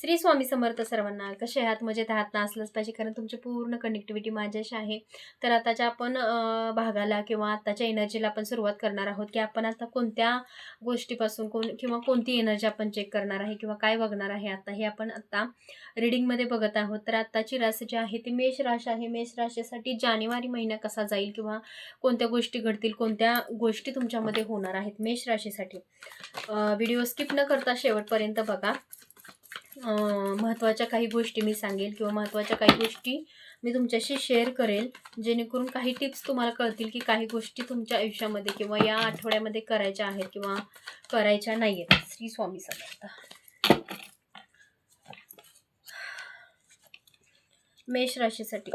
श्री स्वामी समर्थ सर्वांना कसे आहात? मजेत आहात ना? असलंच पाहिजे कारण तुमची पूर्ण कनेक्टिव्हिटी माझ्याशी आहे. तर आताच्या आपण भागाला किंवा आताच्या एनर्जीला आपण सुरुवात करणार आहोत की आपण आता कोणत्या गोष्टीपासून कोण किंवा कोणती एनर्जी आपण चेक करणार आहे किंवा काय बघणार आहे आता हे आपण आता रिडिंगमध्ये बघत आहोत. तर आत्ताची राशी जी आहे ती मेष राशी आहे. मेष राशीसाठी जानेवारी महिना कसा जाईल किंवा कोणत्या गोष्टी घडतील कोणत्या गोष्टी तुमच्यामध्ये होणार आहेत मेष राशीसाठी? व्हिडिओ स्किप न करता शेवटपर्यंत बघा. महत्त्वाच्या काही गोष्टी मी सांगेल किंवा महत्त्वाच्या काही गोष्टी मी तुमच्याशी शेअर करेल जेणेकरून काही टिप्स तुम्हाला कळतील की काही गोष्टी तुमच्या आयुष्यामध्ये किंवा या आठवड्यामध्ये करायच्या आहेत किंवा करायच्या नाही आहेत श्री स्वामी समर्थ. मेष राशीसाठी.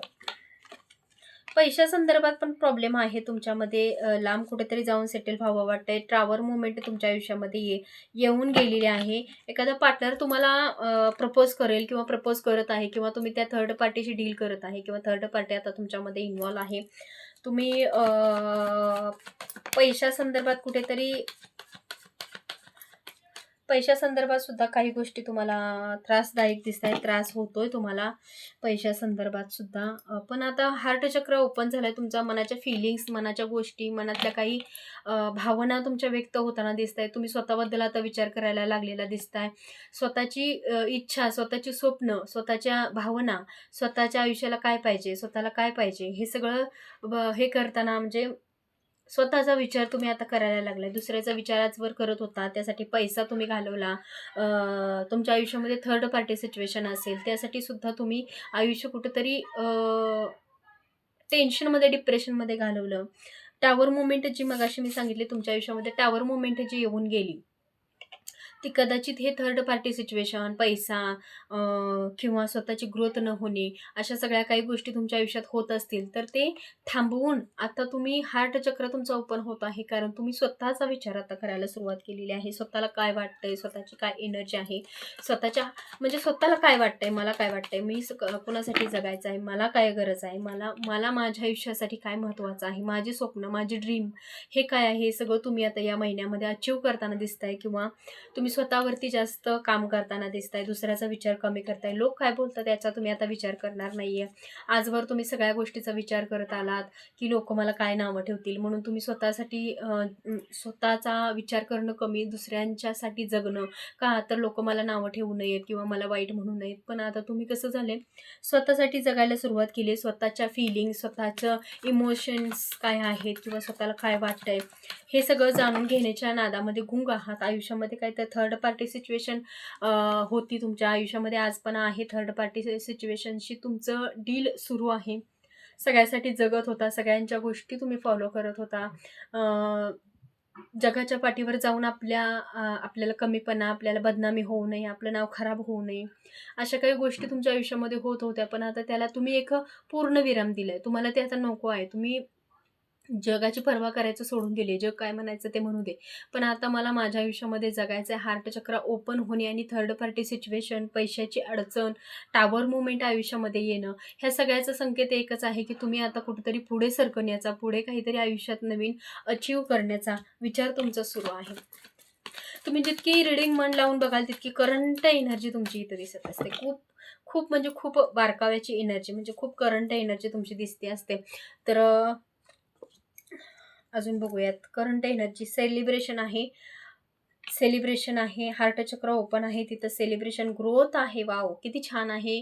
पैशा संदर्भात पण प्रॉब्लेम आहे तुमच्यामध्ये. लांब कुठेतरी जाऊन सेटल व्हावं वाटतंय. ट्रावर मुवमेंट तुमच्या आयुष्यामध्ये ये येऊन गेलेली आहे. एखादा पार्टनर तुम्हाला प्रपोज करेल किंवा प्रपोज करत आहे किंवा तुम्ही त्या थर्ड पार्टीशी डील करत आहे किंवा थर्ड पार्टी आता तुमच्यामध्ये इन्वॉल्व आहे. तुम्ही पैशासंदर्भात कुठेतरी पैशासंदर्भात सुद्धा काही गोष्टी तुम्हाला त्रासदायक दिसत आहेत त्रास होतोय तुम्हाला पैशासंदर्भात सुद्धा. पण आता हार्ट चक्र ओपन झालंय तुमचा मनाच्या फिलिंग्स मनाच्या गोष्टी मनातल्या काही भावना तुमच्या व्यक्त होताना दिसत आहेत तुम्ही स्वतःबद्दल आता विचार करायला लागलेला दिसताय. स्वतःची इच्छा स्वतःची स्वप्न स्वतःच्या भावना स्वतःच्या आयुष्याला काय पाहिजे स्वतःला काय पाहिजे हे सगळं हे करताना म्हणजे स्वतःचा विचार तुम्ही आता करायला लागलाय. दुसऱ्याचा विचार आजवर करत होता त्यासाठी पैसा तुम्ही घालवला. तुमच्या आयुष्यामध्ये थर्ड पार्टी सिच्युएशन असेल त्यासाठी सुद्धा तुम्ही आयुष्य कुठंतरी टेन्शनमध्ये डिप्रेशनमध्ये घालवलं. टावर मुवमेंट जी मगाशी मी सांगितली तुमच्या आयुष्यामध्ये टावर मुवमेंट जी येऊन गेली. ती कदाचित हे थर्ड पार्टी सिच्युएशन पैसा किंवा स्वतःची ग्रोथ न होणे अशा सगळ्या काही गोष्टी तुमच्या आयुष्यात होत असतील तर ते थांबवून आता तुम्ही हार्ट चक्र तुमचं ओपन होत आहे कारण तुम्ही स्वतःचा विचार आता करायला सुरुवात केलेली आहे. स्वतःला काय वाटतंय? स्वतःची काय एनर्जी आहे? स्वतःच्या म्हणजे स्वतःला काय वाटतंय? मला काय वाटतंय? मी स- क- कोणासाठी जगायचं आहे? मला काय गरज आहे? मला मला माझ्या आयुष्यासाठी काय महत्त्वाचं आहे? माझी स्वप्न माझी ड्रीम हे काय आहे? हे सगळं तुम्ही आता या महिन्यामध्ये अचीव करताना दिसत आहे किंवा तुम्ही स्वतःवरती जास्त काम करताना दिसताय दुसऱ्याचा विचार कमी करताय. लोक काय बोलतात याचा तुम्ही आता विचार करणार नाहीये. आजवर तुम्ही सगळ्या गोष्टीचा विचार करत आलात की लोक मला काय नावं ठेवतील म्हणून तुम्ही स्वतःसाठी स्वतःचा विचार करणं कमी दुसऱ्यांच्यासाठी जगणं. का तर लोक मला नावं ठेवू नयेत किंवा मला वाईट म्हणू नयेत? पण आता तुम्ही कसं झाले स्वतःसाठी जगायला सुरुवात केली स्वतःच्या फिलिंग स्वतःचं इमोशन्स काय आहेत किंवा स्वतःला काय वाटतंय? हे सगळं जाणून घेण्याच्या नादामध्ये गुंग आहात. आयुष्यामध्ये काय तर थर्ड पार्टी सिच्युएशन होती तुमच्या. आयुष्यामध्ये आज पण आहे थर्ड पार्टी सिच्युएशनशी तुमचं डील सुरू आहे. सगळ्यासाठी जगत होता. सगळ्यांच्या गोष्टी तुम्ही फॉलो करत होता. जगाच्या पाठीवर जाऊन आपल्या आपल्याला कमीपणा आपल्याला बदनामी होऊ नये आपलं नाव खराब होऊ नये अशा काही गोष्टी तुमच्या आयुष्यामध्ये होत होत्या. पण आता त्याला तुम्ही एक पूर्ण विराम दिलाय. तुम्हाला ते आता नको आहे. तुम्ही जगाची पर्वा करायचं सोडून दिली. जग काय म्हणायचं ते म्हणू दे. पण आता मला माझ्या आयुष्यामध्ये जगायचं आहे. हार्टचक्र ओपन होणे आणि थर्ड पार्टी सिच्युएशन पैशाची अडचण टावर मुवमेंट आयुष्यामध्ये येणं ह्या सगळ्याचा संकेत एकच आहे की तुम्ही आता कुठेतरी पुढे सरकण्याचा पुढे काहीतरी आयुष्यात नवीन अचीव करण्याचा विचार तुमचा सुरू आहे. तुम्ही जितकी रिडिंग मन लावून बघाल तितकी करंट एनर्जी तुमची इथं दिसत असते. खूप खूप म्हणजे खूप बारकाव्याची एनर्जी म्हणजे खूप करंट एनर्जी तुमची दिसते असते. तर अजून बघूयात. करंट एनर्जी सेलिब्रेशन आहे. सेलिब्रेशन आहे. हार्टचक्र ओपन आहे. तिथं सेलिब्रेशन ग्रोथ आहे. वाव किती छान आहे.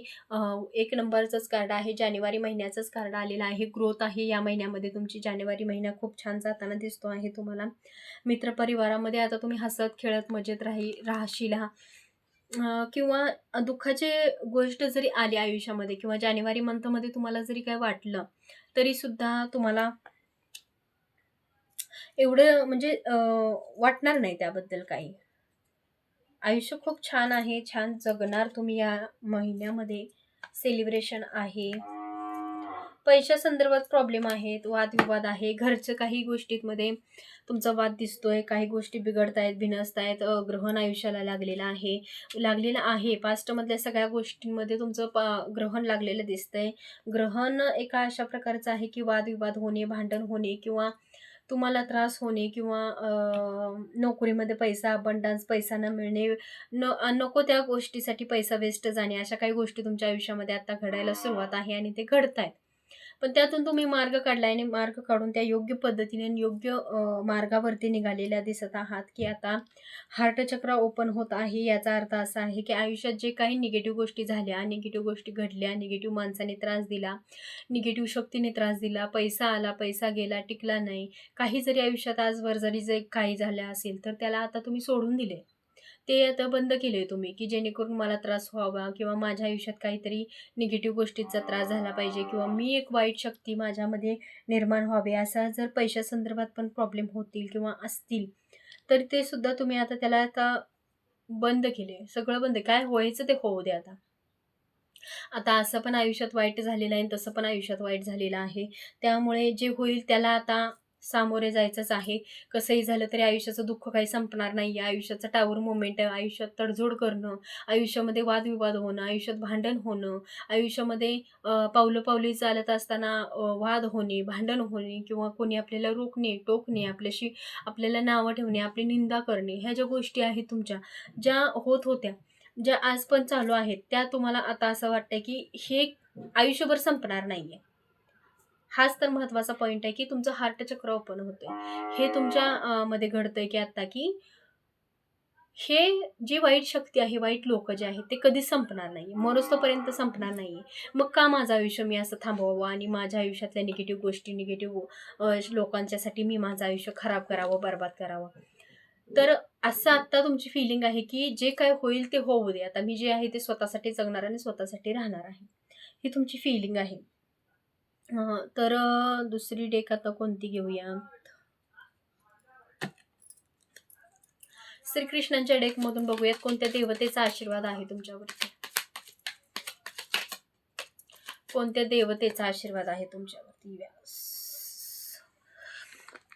एक नंबरचंच कार्ड आहे. जानेवारी महिन्याचंच कार्ड आलेलं आहे. ग्रोथ आहे. या महिन्यामध्ये तुमची जानेवारी महिना खूप छान जाताना दिसतो आहे तुम्हाला. मित्रपरिवारामध्ये आता तुम्ही हसत खेळत मजेत राही राहशील किंवा दुःखाचे गोष्ट जरी आली आयुष्यामध्ये किंवा जानेवारी मंथमध्ये तुम्हाला जरी काय वाटलं तरीसुद्धा तुम्हाला एवढं म्हणजे वाटणार नाही त्याबद्दल काही. आयुष्य खूप छान आहे छान जगणार तुम्ही या महिन्यामध्ये. सेलिब्रेशन आहे. पैशा संदर्भात प्रॉब्लेम आहेत वादविवाद आहे. घरचं काही गोष्टींमध्ये तुमचा वाद दिसतोय काही गोष्टी बिघडत आहेत आहेत अ, ग्रहण आयुष्याला लागलेलं आहे. लागलेलं आहे. पास्टमधल्या सगळ्या गोष्टींमध्ये तुमचं प ग्रहण लागलेलं दिसतंय. ग्रहण एका अशा प्रकारचं आहे की वादविवाद होणे भांडण होणे किंवा तुम्हाला त्रास होणे किंवा नोकरीमध्ये पैसा अबंडन्स पैसा न मिळणे न नको त्या गोष्टीसाठी पैसा वेस्ट जाणे अशा काही गोष्टी तुमच्या आयुष्यामध्ये आता घडायला सुरुवात आहे आणि ते घडत आहेत पण त्यातून तुम्ही मार्ग काढला आणि मार्ग काढून त्या योग्य पद्धतीने योग्य मार्गावरती निघालेल्या दिसत आहात की आता हार्टचक्र ओपन होत आहे याचा अर्थ असा आहे की आयुष्यात जे काही निगेटिव्ह गोष्टी झाल्या निगेटिव्ह गोष्टी घडल्या निगेटिव्ह माणसाने त्रास दिला निगेटिव्ह शक्तीने त्रास दिला पैसा आला पैसा गेला टिकला नाही काही जरी आयुष्यात आजवर जरी जे काही झालं असेल तर त्याला आता तुम्ही सोडून दिले. ते आता बंद केले तुम्ही की जेणेकरून मला त्रास व्हावा किंवा माझ्या आयुष्यात काहीतरी निगेटिव्ह गोष्टीचा त्रास झाला पाहिजे किंवा मी एक वाईट शक्ती माझ्यामध्ये निर्माण व्हावी असा जर पैशासंदर्भात पण प्रॉब्लेम होतील किंवा असतील तर ते सुद्धा तुम्ही आता त्याला आता बंद केले सगळं बंद काय व्हायचं ते होऊ दे आता. आता असं पण आयुष्यात वाईट झालेलं आहे आणि तसं पण आयुष्यात वाईट झालेलं आहे त्यामुळे जे होईल त्याला आता सामोरे जायचंच आहे. कसंही झालं तरी आयुष्याचं दुःख काही संपणार नाही आहे आयुष्याचा टावर मोमेंट आहे. आयुष्यात तडजोड करणं आयुष्यामध्ये वादविवाद होणं आयुष्यात भांडण होणं आयुष्यामध्ये पावलं पावली चालत असताना वाद होणे भांडण होणे किंवा कोणी आपल्याला रोखणे टोकणे आपल्याशी आपल्याला नावं ठेवणे आपली निंदा करणे ह्या ज्या गोष्टी आहेत तुमच्या ज्या होत होत्या ज्या आज पण चालू आहेत त्या तुम्हाला आता असं वाटतंय की हे आयुष्यभर संपणार नाहीये. हाच तर महत्त्वाचा पॉईंट आहे की तुमचं हार्ट चक्र ओपन होतंय. हे तुमच्या मध्ये घडतंय की आता की हे जी वाईट शक्ती आहे वाईट लोक जे आहेत ते कधी संपणार नाही. मरोस्तोपर्यंत संपणार नाही मग का माझं आयुष्य मी असं थांबवावं आणि माझ्या आयुष्यातल्या निगेटिव्ह गोष्टी निगेटिव्ह लोकांच्यासाठी मी माझं आयुष्य खराब करावं बरबाद करावं? तर असं आत्ता तुमची फिलिंग आहे की जे काय होईल ते होऊ दे. आता मी जे आहे ते स्वतःसाठी जगणार आणि स्वतःसाठी राहणार आहे. ही तुमची फिलिंग आहे. तर दुसरी डेक आता कोणती घेऊया? श्रीकृष्णांच्या डेकमधून बघूयात कोणत्या देवतेचा आशीर्वाद आहे तुमच्यावरती? कोणत्या देवतेचा आशीर्वाद आहे तुमच्यावरती? व्यास.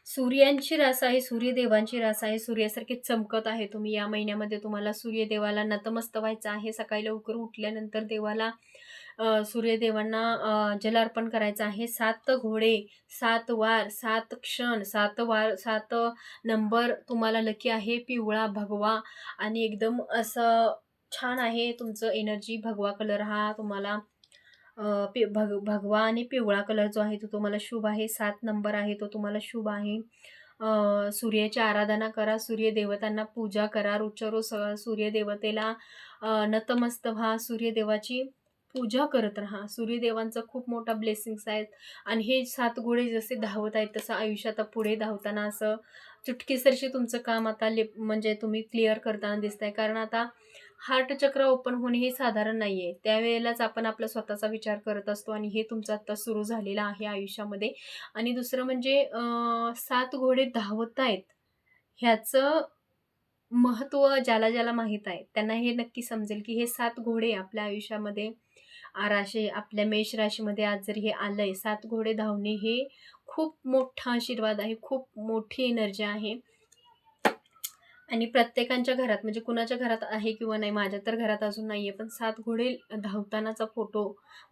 सूर्यांची रास आहे सूर्यदेवांची रास आहे सूर्यासारखे चमकत आहे तुम्ही. या महिन्यामध्ये तुम्हाला सूर्यदेवाला नतमस्त व्हायचं आहे. सकाळी लवकर उठल्यानंतर देवाला सूर्यदेवांना जलार्पण करायचं आहे. सात घोडे सात वार सात क्षण सात वार सात नंबर तुम्हाला लकी आहे. पिवळा भगवा. आणि एकदम असं छान आहे तुमचं एनर्जी. भगवा कलर हा तुम्हाला पि भग भगवा आणि पिवळा कलर जो आहे तो तुम्हाला शुभ आहे. सात नंबर आहे तो तुम्हाला शुभ आहे. सूर्याची आराधना करा. सूर्यदेवतांना पूजा करा. रोजच्या रोज स- सूर्यदेवतेला नतमस्त व्हा. सूर्यदेवाची पूजा करत राहा. सूर्यदेवांचा खूप मोठा ब्लेसिंग्स आहेत. आणि हे सात घोडे जसे धावत आहेत तसं आयुष्यात पुढे धावताना असं चुटकीसरशी तुमचं काम आता ले म्हणजे तुम्ही क्लिअर करताना दिसत आहे कारण आता हार्ट चक्र ओपन होणे हे साधारण नाही आहे त्यावेळेलाच आपण आपला स्वतःचा विचार करत असतो आणि हे तुमचं आत्ता सुरू झालेलं आहे आयुष्यामध्ये. आणि दुसरं म्हणजे सात घोडे धावत आहेत. ह्याचं महत्त्व ज्याला ज्याला माहीत आहे त्यांना हे नक्की समजेल की हे सात घोडे आपल्या आयुष्यामध्ये राशी आपल्या मेष राशीमध्ये आज जर हे आलंय सात घोडे धावणे हे खूप मोठा आशीर्वाद आहे खूप मोठी एनर्जी आहे. आणि प्रत्येकांच्या घरात म्हणजे कुणाच्या घरात आहे किंवा नाही माझ्या तर घरात अजून नाही आहे पण सात घोडे धावतानाचा फोटो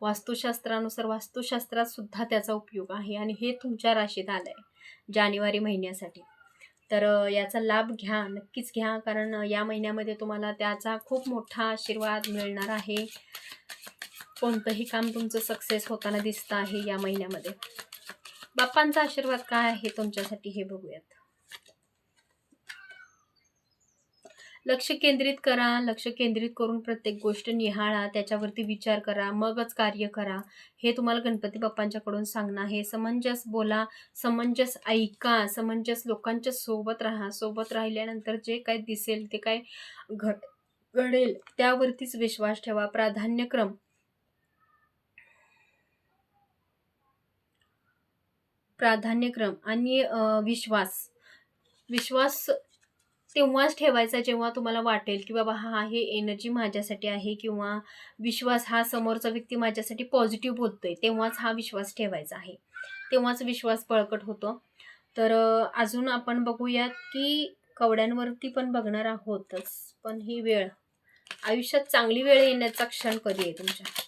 वास्तुशास्त्रानुसार वास्तुशास्त्रात सुद्धा त्याचा उपयोग आहे आणि हे तुमच्या राशीत आलं आहे जानेवारी महिन्यासाठी. तर याचा लाभ घ्या नक्कीच घ्या कारण या महिन्यामध्ये तुम्हाला त्याचा खूप मोठा आशीर्वाद मिळणार आहे. कोणतंही काम तुमचं सक्सेस होताना दिसतं आहे या महिन्यामध्ये. बाप्पांचा आशीर्वाद काय आहे तुमच्यासाठी हे बघूयात. लक्ष केंद्रित करा लक्ष केंद्रित करून प्रत्येक गोष्ट निहाळा त्याच्यावरती विचार करा मगच कार्य करा. हे तुम्हाला गणपती बाप्पांच्याकडून सांगणं आहे. समंजस बोला समंजस ऐका समंजस लोकांच्या सोबत राहा. सोबत राहिल्यानंतर जे काय दिसेल ते काय घड घडेल त्यावरतीच विश्वास ठेवा. प्राधान्यक्रम प्राधान्यक्रम आणि विश्वास. विश्वास तेव्हाच ठेवायचा जेव्हा तुम्हाला वाटेल की बाबा हा हे एनर्जी माझ्यासाठी आहे किंवा विश्वास हा समोरचा व्यक्ती माझ्यासाठी पॉझिटिव्ह बोलतोय तेव्हाच हा विश्वास ठेवायचा आहे. तेव्हाच विश्वास बळकट होतो. तर अजून आपण बघूयात की कवड्यांवरती पण बघणार आहोतच पण ही वेळ आयुष्यात चांगली वेळ येण्याचा क्षण कधी आहे तुमच्या?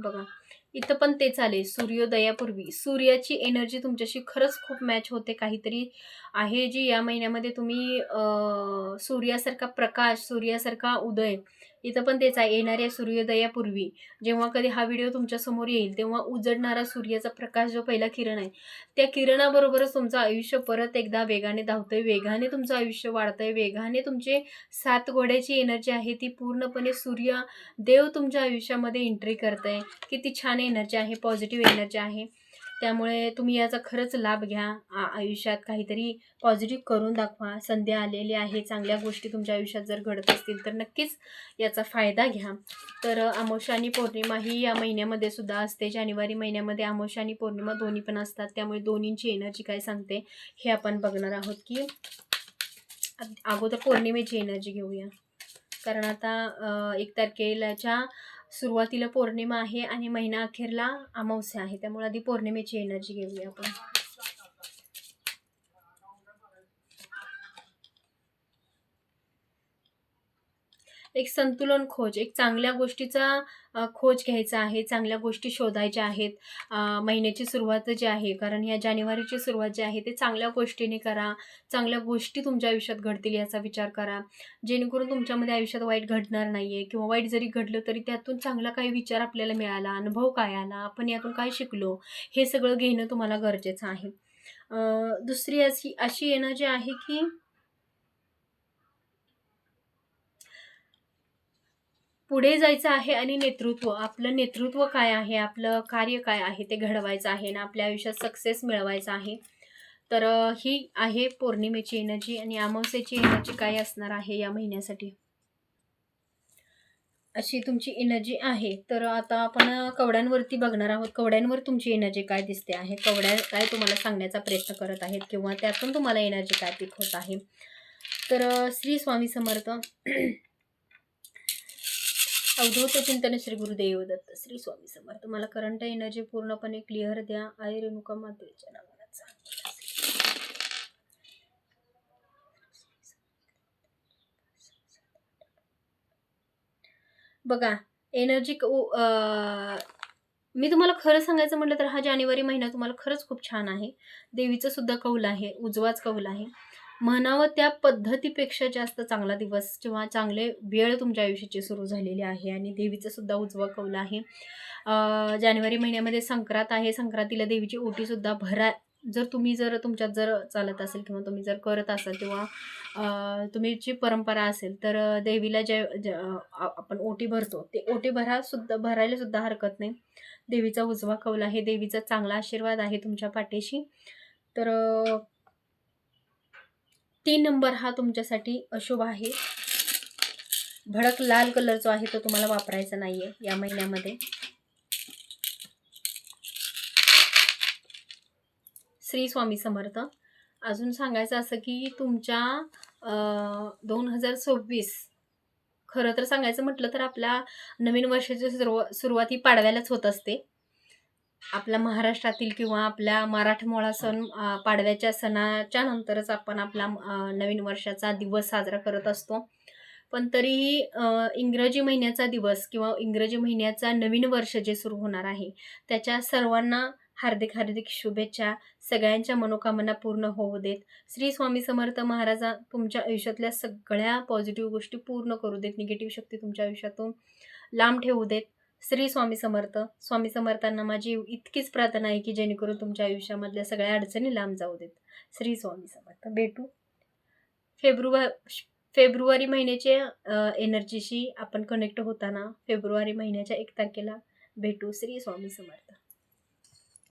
बघा इथं पण तेच आले सूर्योदयापूर्वी. सूर्याची एनर्जी तुमच्याशी खरंच खूप मॅच होते काहीतरी आहे जी या महिन्यामध्ये तुम्ही सूर्यासारखा प्रकाश सूर्यासारखा उदय इथं पण तेच आहे येणाऱ्या सूर्योदयापूर्वी. जेव्हा कधी हा व्हिडिओ तुमच्यासमोर येईल तेव्हा उजडणारा सूर्याचा प्रकाश जो पहिला किरण आहे त्या किरणाबरोबरच तुमचं आयुष्य परत एकदा वेगाने धावतंय. वेगाने तुमचं आयुष्य वाढतंय. वेगाने तुमचे सात घोड्याची एनर्जी आहे ती पूर्णपणे सूर्य देव तुमच्या आयुष्यामध्ये एंट्री करत आहे किती छान एनर्जी आहे पॉझिटिव्ह एनर्जी आहे. त्यामुळे तुम्ही याचा खरंच लाभ घ्या. आ- आयुष्यात काहीतरी पॉझिटिव्ह करून दाखवा. संधी आलेली आहे. चांगल्या गोष्टी तुमच्या आयुष्यात जर घडत असतील तर नक्कीच याचा फायदा घ्या. तर आमोशा आणि पौर्णिमा ही या महिन्यामध्ये सुद्धा असते. जानेवारी महिन्यामध्ये आमोशा आणि पौर्णिमा दोन्ही पण असतात. त्यामुळे दोन्हींची एनर्जी काय सांगते हे आपण बघणार आहोत की अगोदर पौर्णिमेची एनर्जी घेऊया. कारण आता एक तारखेलाच्या सुरुवातीला पौर्णिमा आहे आणि महिना अखेरला अमावस्या आहे. त्यामुळे आधी पौर्णिमेची एनर्जी घेऊया आपण. एक संतुलन खोज एक चांगल्या गोष्टीचा खोज घ्यायचा आहे चांगल्या गोष्टी शोधायच्या आहेत महिन्याची सुरुवात जी आहे कारण ह्या जानेवारीची सुरुवात जी आहे ते चांगल्या गोष्टीने करा चांगल्या गोष्टी तुमच्या आयुष्यात घडतील याचा विचार करा. जेणेकरून तुमच्यामध्ये आयुष्यात वाईट घडणार नाही आहे किंवा वाईट जरी घडलं तरी त्यातून चांगला काही विचार आपल्याला मिळाला अनुभव काय आला आपण यातून काय शिकलो हे सगळं घेणं तुम्हाला गरजेचं आहे. दुसरी अशी अशी येणं जे आहे की पुढे जायचं आहे आणि नेतृत्व आपलं नेतृत्व काय आहे आपलं कार्य काय आहे ते घडवायचं आहे ना आपल्या आयुष्यात सक्सेस मिळवायचा आहे. तर ही आहे पौर्णिमेची एनर्जी आणि अमावस्येची एनर्जी काय असणार आहे या महिन्यासाठी? अशी तुमची एनर्जी आहे. तर आता आपण कवड्यांवरती बघणार आहोत. कवड्यांवर तुमची एनर्जी काय दिसते आहे? कवड्या काय तुम्हाला सांगण्याचा प्रयत्न करत आहेत किंवा त्यातून तुम्हाला एनर्जी काय पिक होत आहे? तर श्री स्वामी समर्थ अवधूत चिंतन श्री गुरुदेव दत्त श्री स्वामी समर्थ. मला करंट एनर्जी पूर्णपणे क्लिअर द्या. आई रेणुका मातेच्या नावाचा बघा एनर्जी मी तुम्हाला खरं सांगायचं म्हटलं तर हा जानेवारी महिना तुम्हाला खरंच खूप छान आहे. देवीचं सुद्धा कौल आहे उजवाच कौल आहे. म्हणावं त्या पद्धतीपेक्षा जास्त चांगला दिवस किंवा चांगले वेळ तुमच्या आयुष्याची सुरू झालेली आहे आणि देवीचं सुद्धा उजवा कौल आहे जानेवारी महिन्यामध्ये संक्रांत आहे. संक्रांतीला देवीची ओटीसुद्धा भरा. जर तुम्ही जर तुमच्यात जर चालत असेल किंवा तुम्ही जर करत असाल किंवा तुमची तुम्ही जी परंपरा असेल तर देवीला जे आपण ओटी भरतो ते ओटी भरा सुद्धा भरायला सुद्धा हरकत नाही. देवीचा उजवा कौल आहे. देवीचा चांगला आशीर्वाद आहे तुमच्या पाठीशी. तर तीन नंबर हा तुमच्यासाठी अशुभ आहे. भडक लाल कलर जो आहे तो तुम्हाला वापरायचा नाहीये या महिन्यामध्ये. श्री स्वामी समर्थ. अजून सांगायचं असं की तुमच्या दोन हजार सव्वीस खरं तर सांगायचं म्हटलं तर आपल्या नवीन वर्षाची सुरुवा सुरुवात ही पाडव्यालाच होत असते. आपल्या महाराष्ट्रातील किंवा आपल्या मराठमोळा सण पाडव्याच्या सणाच्या नंतरच आपण आपला नवीन वर्षाचा दिवस साजरा करत असतो. पण तरीही इंग्रजी महिन्याचा दिवस किंवा इंग्रजी महिन्याचा नवीन वर्ष जे सुरू होणार आहे त्याच्या सर्वांना हार्दिक हार्दिक शुभेच्छा. सगळ्यांच्या मनोकामना पूर्ण होऊ देत. श्री स्वामी समर्थ महाराजा तुमच्या आयुष्यातल्या सगळ्या पॉझिटिव्ह गोष्टी पूर्ण करू देत. निगेटिव्ह शक्ती तुमच्या आयुष्यातून लांब ठेवू देत. श्री स्वामी समर्थ. स्वामी समर्थांना माझी इतकीच प्रार्थना आहे की जेणेकरून तुमच्या आयुष्यामधल्या सगळ्या अडचणी लांब जाऊ देत. श्री स्वामी समर्थ. भेटू. फेब्रुवारी फेब्रुवारी महिन्याच्या एनर्जीशी आपण कनेक्ट होताना फेब्रुवारी महिन्याच्या एक तारखेला भेटू. श्री स्वामी समर्थ.